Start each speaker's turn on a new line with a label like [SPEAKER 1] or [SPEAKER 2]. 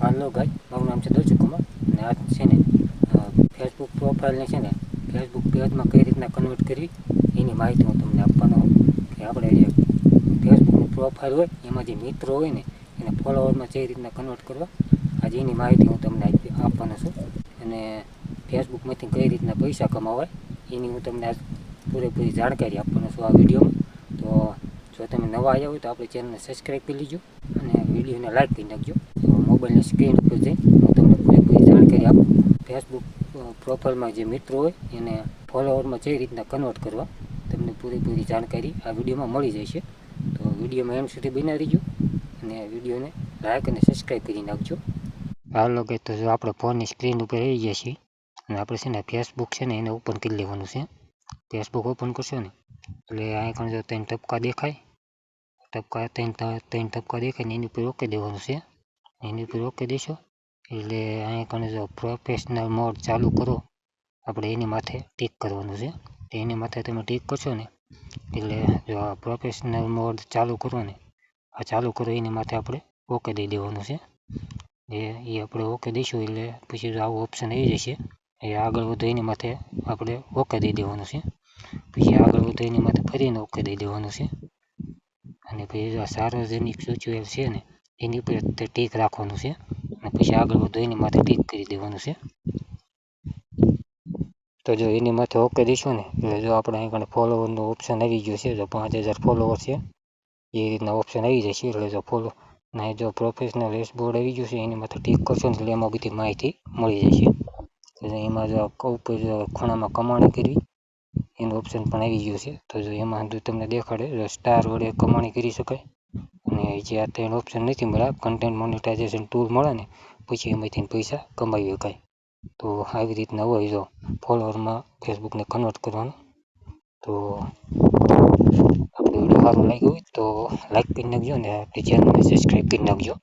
[SPEAKER 1] હાલો ગાય મારું નામ છે દર્શક કુમાર અને આ છે ને ફેસબુક પ્રોફાઇલને છે ને ફેસબુક પેજમાં કઈ રીતના કન્વર્ટ કરવી, એની માહિતી હું તમને આપવાનો કે આપણે જે ફેસબુકની પ્રોફાઇલ હોય, એમાં જે મિત્રો હોય ને, એને ફોલોવરમાં કઈ રીતના કન્વર્ટ કરવા, આજે એની માહિતી હું તમને આપી- આપવાનો છું. અને ફેસબુકમાંથી કઈ રીતના પૈસા કમાવાય, એની હું તમને આજ પૂરેપૂરી જાણકારી આપવાનો છું આ વિડીયોમાં તો જો તમે નવા આવ્યા હોય તો આપણી ચેનલને સબસ્ક્રાઈબ કરી લીજો અને વિડીયોને લાઈક કરી નાખજો. મોબાઈલની સ્ક્રીન ઉપર જઈ હું તમને પૂરેપૂરી જાણકારી આપું. ફેસબુક પ્રોફાઇલમાં જે મિત્રો હોય એને ફોલોવરમાં જે રીતના કન્વર્ટ કરવા, તમને પૂરેપૂરી જાણકારી આ વિડીયોમાં મળી જશે તો વિડીયોમાં એમ સુધી બનાવી રહીજો અને વિડીયોને લાઇક અને સબસ્ક્રાઈબ કરી નાખજો. હાલો કે તો જો આપણે ફોનની સ્ક્રીન ઉપર આવી ગયા છીએ અને આપણે છે ને ફેસબુક છે ને એને ઓપન કરી લેવાનું છે. ફેસબુક ઓપન કરશો ને, એટલે અહીંયા કણ જો ત્રણ ટપકા દેખાય. ટપકા ત્રણ ત્રણ ટપકા દેખાય ને એની ઉપર ઓકે દેવાનું છે. એની ઉપર ઓકે દેશો એટલે અહીં કણે જો પ્રોફેશનલ મોડ ચાલુ કરો. આપણે એની માથે ટીક કરવાનું છે. એની માથે તમે ટીક કરશો ને, એટલે જો પ્રોફેશનલ મોડ ચાલુ કરો ને, આ ચાલુ કરો, એની માથે આપણે ઓકે દઈ દેવાનું છે. એ એ આપણે ઓકે દઈશું, એટલે પછી આવું ઓપ્શન આવી જશે, એ આગળ વધો એની માથે આપણે ઓકે દઈ દેવાનું છે. પછી આગળ વધો એની માથે ફરીને ઓકે દઈ દેવાનું છે. અને પછી સાર્વજનિક સૂચવેલ છે ને એની ઉપર ટીક રાખવાનું છે. અને પછી આગળ વધો એની માથે ટીક કરી દેવાનું છે. તો જો એની માથે ઓકે દઈશું ને, એટલે જો આપણે અહીં કણે ફોલોવરનું ઓપ્શન આવી ગયું છે, જો પાંચ હજાર ફોલોવર છે, એ રીતના ઓપ્શન આવી જશે. એટલે જો ફોલો નહીં જો પ્રોફેશનલ ડેશબોર્ડ આવી ગયું છે, એની માથે ટીક કરશો ને, એટલે એમાં બધી માહિતી મળી જશે. એમાં જો ઉપર જો ખૂણામાં કમાણી કરવી, એનું ઓપ્શન પણ આવી ગયું છે. તો જો એમાં તમને દેખાડે સ્ટાર વડે કમાણી કરી શકાય. અને જે આ ત્રણ ઓપ્શન નથી મળ્યા કન્ટેન્ટ મોનેટાઇઝેશન ટૂલ મળે ને, પછી એમાંથી પૈસા કમાવી શકાય તો આવી રીતના હોય જો ફોલોવરમાં ફેસબુકને કન્વર્ટ કરવાનું. તો આપણે વીડિયો સારું લાગ્યું હોય તો લાઈક કરી નાખજો ને, આપણી ચેનલને સબસ્ક્રાઈબ કરી નાખજો.